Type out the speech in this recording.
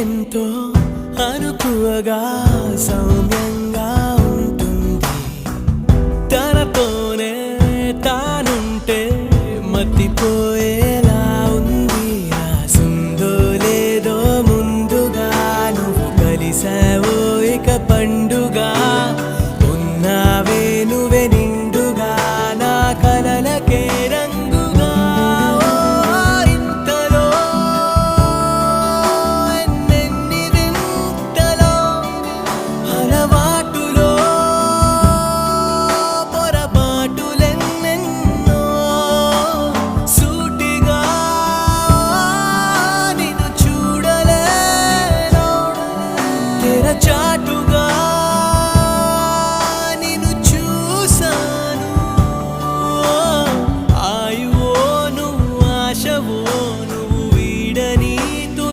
ఎంతో అనుకువగా సౌమ్య